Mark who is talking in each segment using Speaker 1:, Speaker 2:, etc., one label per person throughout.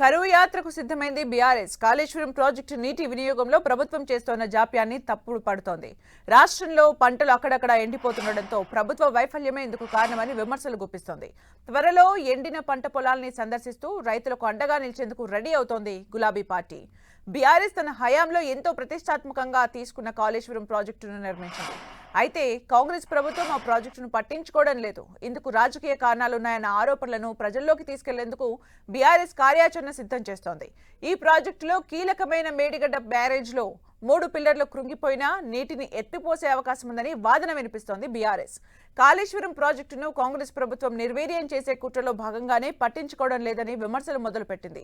Speaker 1: కరువు యాత్రకు సిద్ధమైంది బీఆర్ఎస్. కాళేశ్వరం ప్రాజెక్టు నీటి వినియోగంలో ప్రభుత్వం చేస్తోన్న జాప్యాన్ని తప్పుడు పడుతోంది. రాష్ట్రంలో పంటలు అక్కడక్కడ ఎండిపోతుండటంతో ప్రభుత్వ వైఫల్యమే ఇందుకు కారణమని విమర్శలు గుప్పిస్తోంది. త్వరలో ఎండిన పంట పొలాల్ని సందర్శిస్తూ రైతులకు అండగా నిలిచేందుకు రెడీ అవుతోంది గులాబీ పార్టీ. బీఆర్ఎస్ తన హయాంలో ఎంతో ప్రతిష్టాత్మకంగా తీసుకున్న కాళేశ్వరం ప్రాజెక్టును నిర్మించింది. అయితే కాంగ్రెస్ ప్రభుత్వం ఆ ప్రాజెక్టును పట్టించుకోవడం లేదు. ఇందుకు రాజకీయ కారణాలున్నాయన్న ఆరోపణలను ప్రజల్లోకి తీసుకెళ్ళేందుకు బీఆర్ఎస్ కార్యాచరణ సిద్ధం చేస్తోంది. ఈ ప్రాజెక్టులో కీలకమైన మేడిగడ్డ బ్యారేజ్లో మూడు పిల్లర్లు కృంగిపోయినా నీటిని ఎత్తిపోసే అవకాశం ఉందని వాదన వినిపిస్తోంది బీఆర్ఎస్. కాళేశ్వరం ప్రాజెక్టును కాంగ్రెస్ ప్రభుత్వం నిర్వీర్యం చేసే కుట్రలో భాగంగానే పట్టించుకోవడం లేదని విమర్శలు మొదలుపెట్టింది.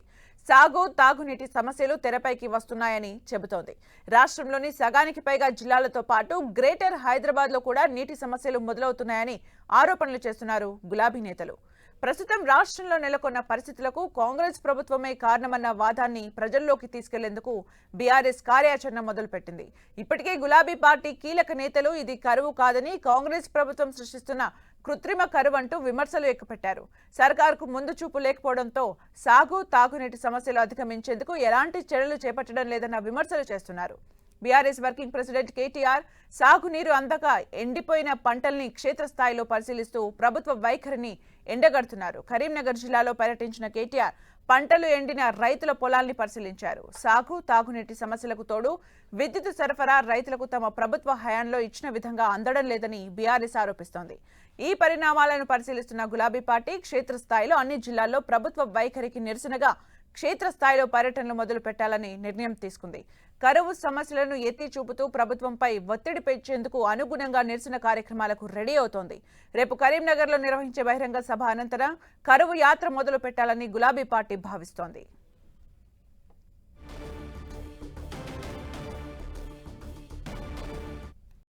Speaker 1: సాగు తాగునీటి సమస్యలు తెరపైకి వస్తున్నాయని చెబుతోంది. రాష్ట్రంలోని సగానికి పైగా జిల్లాలతో పాటు గ్రేటర్ హైదరాబాద్లో కూడా నీటి సమస్యలు మొదలవుతున్నాయని ఆరోపణలు చేస్తున్నారు గులాబీ నేతలు. ప్రస్తుతం రాష్ట్రంలో నెలకొన్న పరిస్థితులకు కాంగ్రెస్ ప్రభుత్వమే కారణమన్న వాదాన్ని ప్రజల్లోకి తీసుకెళ్ళేందుకు బీఆర్ఎస్ కార్యాచరణ మొదలుపెట్టింది. ఇప్పటికే గులాబీ పార్టీ కీలక నేతలు ఇది కరువు కాదని కాంగ్రెస్ ప్రభుత్వం సృష్టిస్తున్న కృత్రిమ కరువు అంటూ విమర్శలు ఎక్కుపెట్టారు. సర్కార్కు ముందు చూపు లేకపోవడంతో సాగు తాగునీటి సమస్యలు అధిగమించేందుకు ఎలాంటి చర్యలు చేపట్టడం లేదన్న విమర్శలు చేస్తున్నారు. బీఆర్ఎస్ వర్కింగ్ ప్రెసిడెంట్ కేటీఆర్ సాగునీరు అందక ఎండిపోయిన పంటల్ని క్షేత్రస్థాయిలో పరిశీలిస్తూ ప్రభుత్వ వైఖరిని ఎండగడుతున్నారు. కరీంనగర్ జిల్లాలో పర్యటించిన కేటీఆర్ పంటలు ఎండిన రైతుల పొలాల్ని పరిశీలించారు. సాగు తాగునీటి సమస్యలకు తోడు విద్యుత్ సరఫరా రైతులకు తమ ప్రభుత్వ హయాంలో ఇచ్చిన విధంగా అందడం లేదని బీఆర్ఎస్ ఆరోపిస్తోంది. ఈ పరిణామాలను పరిశీలిస్తున్న గులాబీ పార్టీ క్షేత్రస్థాయిలో అన్ని జిల్లాల్లో ప్రభుత్వ వైఖరికి నిరసనగా క్షేత్రస్థాయిలో పర్యటనలు మొదలు పెట్టాలని నిర్ణయం తీసుకుంది. కరువు సమస్యలను ఎత్తి చూపుతూ ప్రభుత్వంపై ఒత్తిడి పెంచేందుకు అనుగుణంగా నిరసన కార్యక్రమాలకు రెడీ అవుతోంది. రేపు కరీంనగర్లో నిర్వహించే బహిరంగ సభ అనంతరం కరువు యాత్ర మొదలు పెట్టాలని గులాబీ పార్టీ భావిస్తోంది.